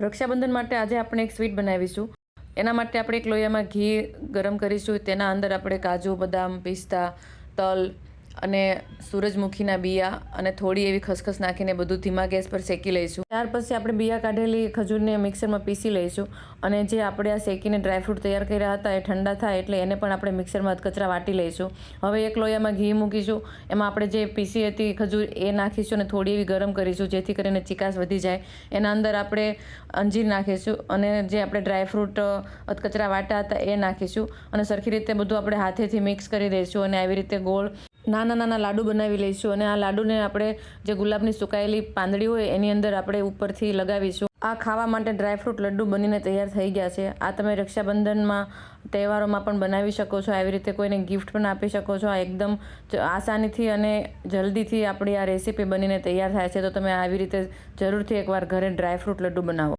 રક્ષાબંધન માટે આજે આપણે એક સ્વીટ બનાવીશું. એના માટે આપણે એક લોહીયામાં ઘી ગરમ કરીશું. તેના અંદર આપણે કાજુ, બદામ, પિસ્તા, તલ અને સૂરજમુખીના બિયા અને થોડી એવી ખસખસ નાખીને બધું ધીમા ગેસ પર શેકી લઈશું. ત્યાર પછી આપણે બિયા કાઢેલી ખજૂરને મિક્સરમાં પીસી લઈશું અને જે આપણે આ શેકીને ડ્રાયફ્રૂટ તૈયાર કર્યા હતા એ ઠંડા થાય એટલે એને પણ આપણે મિક્સરમાં કચરા વાટી લઈશું. હવે એક લોયામાં ઘી મૂકીશું. એમાં આપણે જે પીસી હતી ખજૂર એ નાખીશું અને થોડી એવી ગરમ કરીશું જેથી કરીને ચિકાસ વધી જાય. એના અંદર આપણે અંજીર નાખીશું અને જે આપણે ડ્રાયફ્રૂટ કચરા વાટા હતા એ નાખીશું અને સરખી રીતે બધું આપણે હાથેથી મિક્સ કરી દઈશું અને આવી રીતે ગોળ નાના નાના લાડુ બનાવી લઈશું અને આ લાડુને આપણે જે ગુલાબની સુકાયેલી પાંદડી હોય એની અંદર આપણે ઉપરથી લગાવીશું. આ ખાવા માટે ડ્રાયફ્રૂટ લડ્ડુ બનીને તૈયાર થઈ ગયા છે. આ તમે રક્ષાબંધનમાં, તહેવારોમાં પણ બનાવી શકો છો. આવી રીતે કોઈને ગિફ્ટ પણ આપી શકો છો. આ એકદમ આસાનીથી અને જલ્દીથી આપણી આ રેસીપી બનીને તૈયાર થાય છે. તો તમે આવી રીતે જરૂરથી એકવાર ઘરે ડ્રાયફ્રૂટ લડ્ડુ બનાવો.